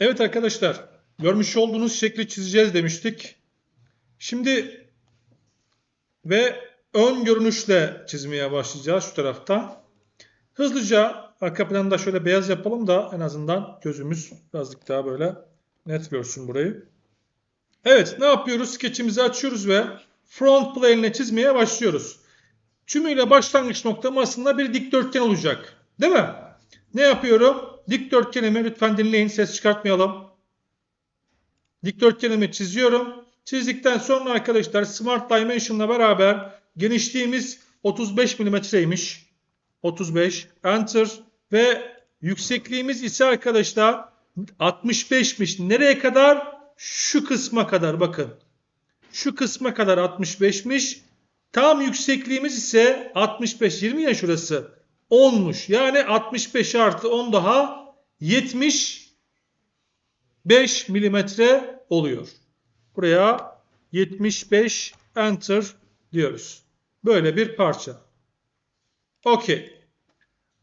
Evet arkadaşlar, görmüş olduğunuz şekli çizeceğiz demiştik. Şimdi ve ön görünüşle çizmeye başlayacağız şu tarafta. Hızlıca arka planda şöyle beyaz yapalım da en azından gözümüz birazcık daha böyle net görsün burayı. Evet, ne yapıyoruz? Skeçimizi açıyoruz ve front plane ile çizmeye başlıyoruz. Tümüyle başlangıç noktam aslında bir dikdörtgen olacak. Değil mi? Ne yapıyorum? Dikdörtgenimi lütfen dinleyin ses çıkartmayalım. Dikdörtgenimi çiziyorum. Çizdikten sonra arkadaşlar Smart Dimension'la beraber genişliğimiz 35 mm'ymiş. 35 Enter ve yüksekliğimiz ise arkadaşlar 65'miş. Nereye kadar? Şu kısma kadar bakın. Şu kısma kadar 65'miş. Tam yüksekliğimiz ise 65 20 ya şurası. 10'muş. Yani 65 artı 10 daha 75 milimetre oluyor. Buraya 75 enter diyoruz. Böyle bir parça. Okey.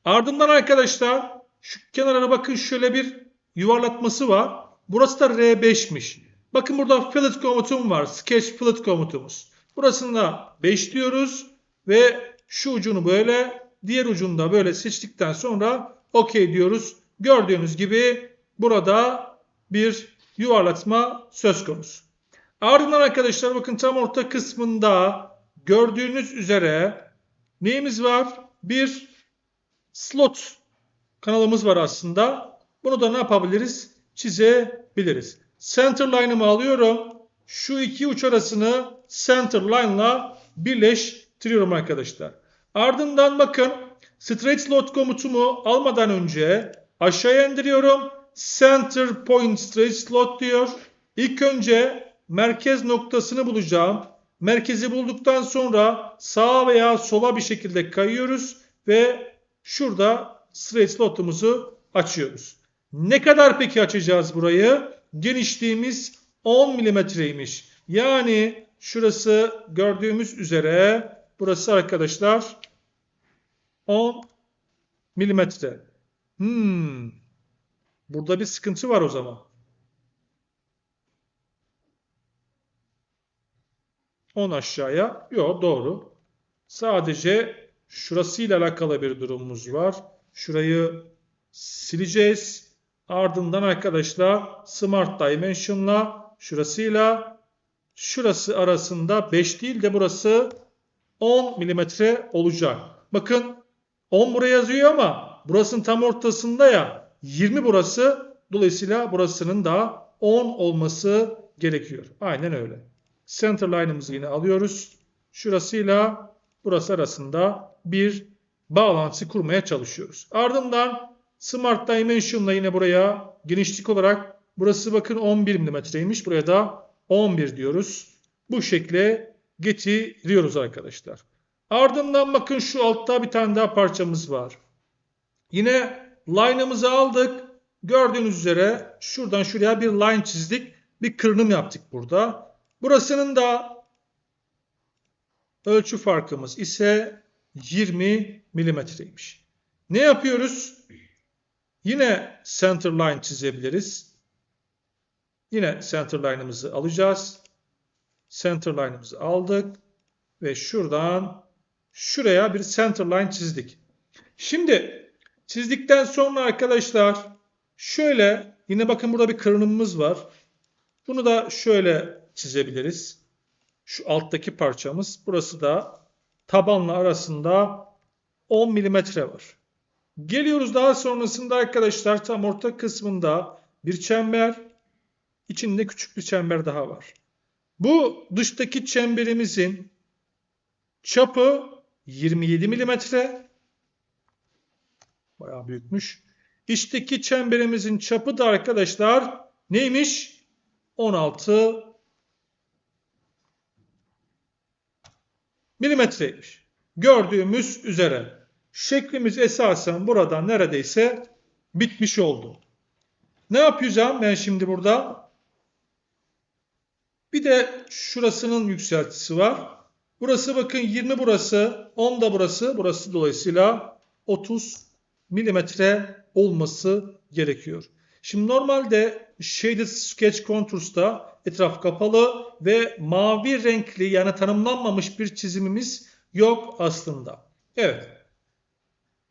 Ardından arkadaşlar şu kenara bakın şöyle bir yuvarlatması var. Burası da R5'miş. Bakın burada fillet komutum var. Sketch fillet komutumuz. Burasında 5 diyoruz ve şu ucunu böyle diğer ucunu da böyle seçtikten sonra OK diyoruz. Gördüğünüz gibi burada bir yuvarlatma söz konusu. Ardından arkadaşlar bakın tam orta kısmında gördüğünüz üzere neyimiz var? Bir slot kanalımız var aslında. Bunu da ne yapabiliriz? Çizebiliriz. Center line'ımı alıyorum. Şu iki uç arasını center line'la birleştiriyorum arkadaşlar. Ardından bakın straight slot komutumu almadan önce aşağıya indiriyorum. Center point straight slot diyor. İlk önce merkez noktasını bulacağım. Merkezi bulduktan sonra sağa veya sola bir şekilde kayıyoruz ve şurada straight slotumuzu açıyoruz. Ne kadar peki açacağız burayı? Genişliğimiz 10 milimetreymiş. Yani şurası gördüğümüz üzere burası arkadaşlar 10 milimetre. Hmm. Burada bir sıkıntı var o zaman. 10 aşağıya. Yok doğru. Sadece şurasıyla alakalı bir durumumuz var. Şurayı sileceğiz. Ardından arkadaşlar Smart Dimension'la şurasıyla şurası arasında 5 değil de burası 10 milimetre olacak. Bakın 10 buraya yazıyor ama burasının tam ortasında ya 20 burası. Dolayısıyla burasının da 10 olması gerekiyor. Aynen öyle. Center line'ımızı yine alıyoruz. Şurasıyla burası arasında bir bağlantı kurmaya çalışıyoruz. Ardından Smart Dimension'la yine buraya genişlik olarak burası bakın 11 mm'ymiş. Buraya da 11 diyoruz. Bu şekle getiriyoruz arkadaşlar. Ardından bakın şu altta bir tane daha parçamız var. Yine line'ımızı aldık. Gördüğünüz üzere şuradan şuraya bir line çizdik. Bir kırınım yaptık burada. Burasının da ölçü farkımız ise 20 milimetreymiş. Ne yapıyoruz? Yine center line çizebiliriz. Yine center line'ımızı alacağız. Center line'ımızı aldık. Ve şuradan şuraya bir center line çizdik. Şimdi çizdikten sonra arkadaşlar şöyle yine bakın burada bir kırınımımız var. Bunu da şöyle çizebiliriz. Şu alttaki parçamız. Burası da tabanla arasında 10 milimetre var. Geliyoruz daha sonrasında arkadaşlar tam orta kısmında bir çember. içinde küçük bir çember daha var. Bu dıştaki çemberimizin çapı 27 milimetre. Bayağı büyükmüş. İçteki çemberimizin çapı da arkadaşlar neymiş? 16 milimetreymiş. Gördüğümüz üzere. Şeklimiz esasen burada neredeyse bitmiş oldu. Ne yapacağım ben şimdi burada? Bir de şurasının yükseltisi var. Burası bakın 20 burası, 10 da burası. Burası dolayısıyla 30 milimetre olması gerekiyor. Şimdi normalde Shaded Sketch Contours'ta etraf kapalı ve mavi renkli yani tanımlanmamış bir çizimimiz yok aslında. Evet.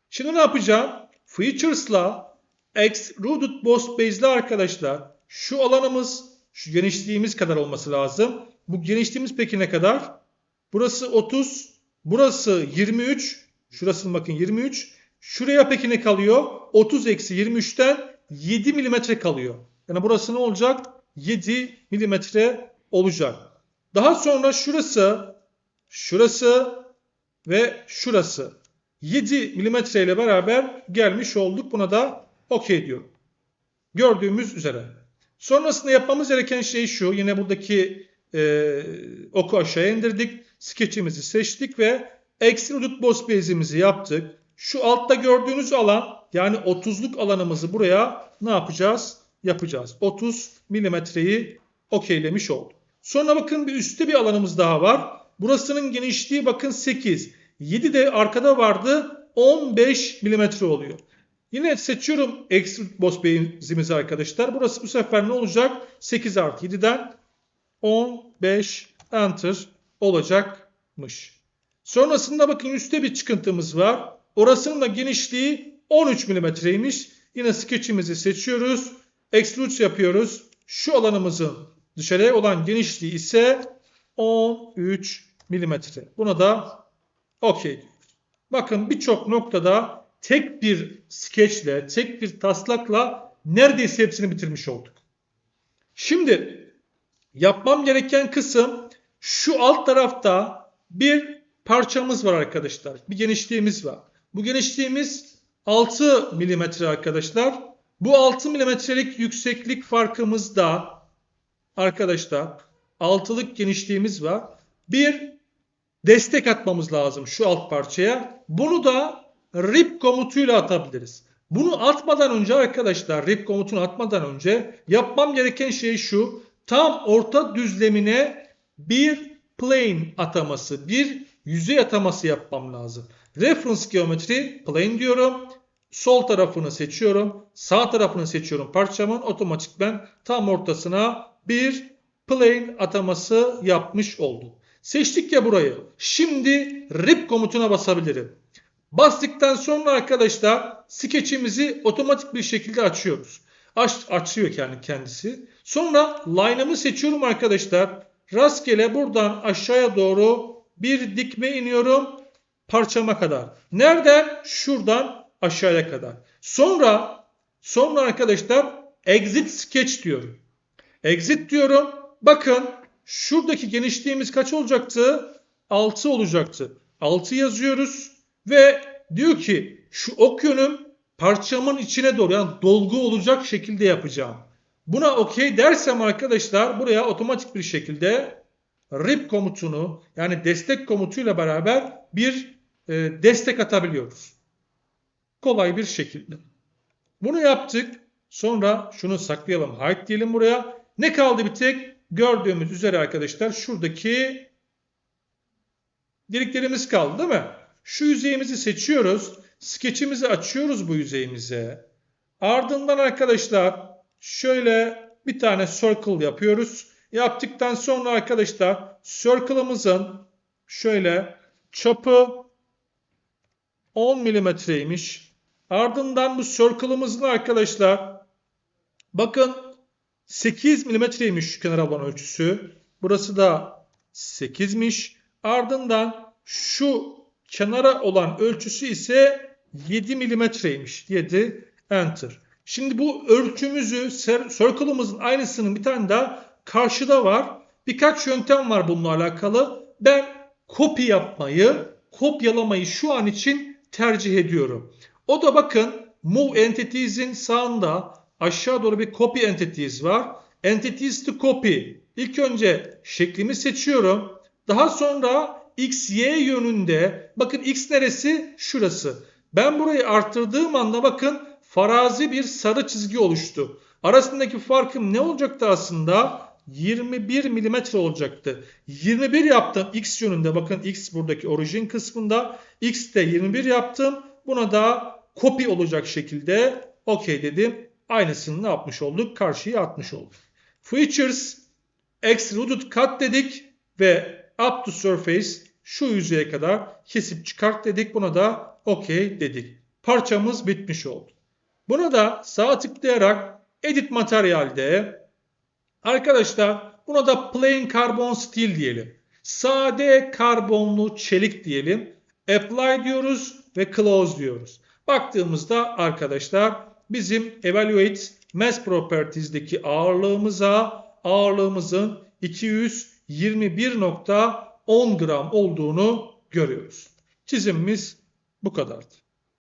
Şimdi ne yapacağım? Features'la Extruded Boss Base'le arkadaşlar şu alanımız şu genişliğimiz kadar olması lazım. Bu genişliğimiz peki ne kadar? Burası 30, burası 23, şurası bakın 23. Şuraya peki ne kalıyor? 30 eksi 23'ten 7 milimetre kalıyor. Yani burası ne olacak? 7 milimetre olacak. Daha sonra şurası, şurası ve şurası 7 milimetre ile beraber gelmiş olduk. Buna da okey diyorum. Gördüğümüz üzere. Sonrasında yapmamız gereken şey şu. Yine buradaki e, oku aşağıya indirdik. Sketch'imizi seçtik ve Extruded Boss Base'imizi yaptık. Şu altta gördüğünüz alan yani 30'luk alanımızı buraya ne yapacağız? Yapacağız. 30 milimetreyi okeylemiş olduk. Sonra bakın bir üstte bir alanımız daha var. Burasının genişliği bakın 8. 7 de arkada vardı 15 milimetre oluyor. Yine seçiyorum Extrude Boss Base'imizi arkadaşlar. Burası bu sefer ne olacak? 8 artı 7'den 15 Enter olacakmış. Sonrasında bakın üstte bir çıkıntımız var. Orasının da genişliği 13 milimetreymiş. Yine sketchimizi seçiyoruz. Extrude yapıyoruz. Şu alanımızın dışarıya olan genişliği ise 13 milimetre. Buna da okey diyoruz. Bakın birçok noktada tek bir skeçle, tek bir taslakla neredeyse hepsini bitirmiş olduk. Şimdi yapmam gereken kısım şu alt tarafta bir parçamız var arkadaşlar. Bir genişliğimiz var. Bu genişliğimiz 6 milimetre arkadaşlar. Bu 6 milimetrelik yükseklik farkımızda arkadaşlar altılık genişliğimiz var. Bir destek atmamız lazım şu alt parçaya. Bunu da rip komutuyla atabiliriz. Bunu atmadan önce arkadaşlar rip komutunu atmadan önce yapmam gereken şey şu. Tam orta düzlemine bir plane ataması, bir yüzey ataması yapmam lazım. Reference geometri plane diyorum. Sol tarafını seçiyorum. Sağ tarafını seçiyorum parçamın. Otomatik ben tam ortasına bir plane ataması yapmış oldum. Seçtik ya burayı. Şimdi rip komutuna basabilirim. Bastıktan sonra arkadaşlar skeçimizi otomatik bir şekilde açıyoruz. Aç, açıyor yani kendisi. Sonra line'ımı seçiyorum arkadaşlar. Rastgele buradan aşağıya doğru bir dikme iniyorum parçama kadar. Nereden? Şuradan aşağıya kadar. Sonra sonra arkadaşlar exit sketch diyorum. Exit diyorum. Bakın şuradaki genişliğimiz kaç olacaktı? 6 olacaktı. 6 yazıyoruz ve diyor ki şu ok yönüm parçamın içine doğru yani dolgu olacak şekilde yapacağım. Buna okey dersem arkadaşlar buraya otomatik bir şekilde rip komutunu yani destek komutuyla beraber bir e, destek atabiliyoruz. Kolay bir şekilde. Bunu yaptık. Sonra şunu saklayalım. Hide diyelim buraya. Ne kaldı bir tek? Gördüğümüz üzere arkadaşlar şuradaki deliklerimiz kaldı değil mi? Şu yüzeyimizi seçiyoruz. Skeçimizi açıyoruz bu yüzeyimize. Ardından arkadaşlar şöyle bir tane circle yapıyoruz. Yaptıktan sonra arkadaşlar circle'ımızın şöyle çapı 10 milimetreymiş. Ardından bu circle'ımızın arkadaşlar bakın 8 milimetreymiş şu kenar alan ölçüsü. Burası da 8'miş. Ardından şu kenara olan ölçüsü ise 7 milimetreymiş. 7 enter. Şimdi bu ölçümüzü circle'ımızın aynısının bir tane daha karşıda var. Birkaç yöntem var bununla alakalı. Ben copy yapmayı, kopyalamayı şu an için tercih ediyorum. O da bakın Move Entities'in sağında aşağı doğru bir Copy Entities var. Entities to Copy. İlk önce şeklimi seçiyorum. Daha sonra X, Y yönünde bakın X neresi? Şurası. Ben burayı arttırdığım anda bakın farazi bir sarı çizgi oluştu. Arasındaki farkım ne olacaktı aslında? 21 milimetre olacaktı. 21 yaptım X yönünde. Bakın X buradaki orijin kısmında. X'te 21 yaptım. Buna da copy olacak şekilde OK dedim. Aynısını yapmış olduk? Karşıya atmış olduk. Features extruded cut dedik ve up to surface şu yüzeye kadar kesip çıkart dedik. Buna da OK dedik. Parçamız bitmiş oldu. Buna da sağ tıklayarak edit materyalde arkadaşlar buna da plain carbon steel diyelim. Sade karbonlu çelik diyelim. Apply diyoruz ve close diyoruz. Baktığımızda arkadaşlar bizim evaluate mass properties'deki ağırlığımıza ağırlığımızın 221.10 gram olduğunu görüyoruz. Çizimimiz bu kadardı.